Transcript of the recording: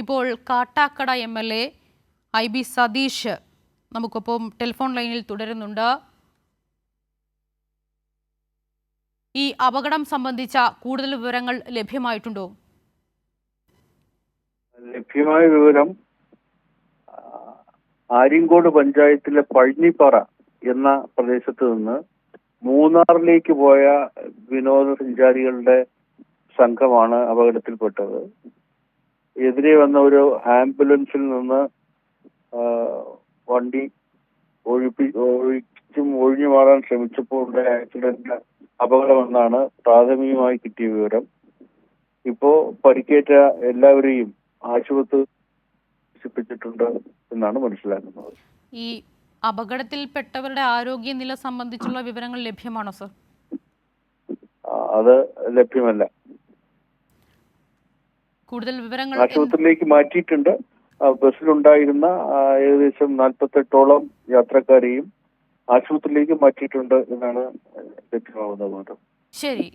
ഇപ്പോൾ Kattakada M L A I B Satheesh നമുക്കൊപ്പം telephone ലൈനിൽ തുടരുന്നുണ്ട്. ഈ അപകടം സംബന്ധിച്ച കൂടുതൽ വിവരങ്ങൾ ലഭ്യമായിട്ടുണ്ടോ? ലഭ്യമായ വിവരം ആര്യങ്കോട് പഞ്ചായത്തിലെ പഴഞ്ഞിപ്പാറ എന്ന പ്രദേശത്ത് നിന്ന് മൂന്നാറിലേക്ക് പോയ വിനോദസഞ്ചാരികളുടെ സംഘമാണ് അപകടത്തിൽപ്പെട്ടത്. എതിരെ വന്ന ഒരു ആംബുലൻസിൽ നിന്ന് വണ്ടി ഒഴിപ്പി ഒഴിച്ചും ഒഴിഞ്ഞു മാറാൻ ശ്രമിച്ചപ്പോൾ ഉണ്ടായ ആക്സിഡന്റ് അപകടമെന്നാണ് പ്രാഥമികമായി കിട്ടിയ വിവരം. ഇപ്പോ പരിക്കേറ്റ എല്ലാവരെയും ആശുപത്രി ചികിത്സിപ്പിച്ചിട്ടുണ്ട് എന്നാണ് മനസ്സിലാക്കുന്നത്. ഈ അപകടത്തിൽപ്പെട്ടവരുടെ ആരോഗ്യനില സംബന്ധിച്ചുള്ള വിവരങ്ങൾ ലഭ്യമാണോ സർ? അത് ലഭ്യമല്ല. കൂടുതൽ വിവരങ്ങൾ ആശുപത്രിയിലേക്ക് മാറ്റിയിട്ടുണ്ട്. ബസ്സിലുണ്ടായിരുന്ന ഏകദേശം നാൽപ്പത്തെട്ടോളം യാത്രക്കാരെയും ആശുപത്രിയിലേക്ക് മാറ്റിയിട്ടുണ്ട് എന്നാണ് ലഭ്യമാവുന്നത് ശരി.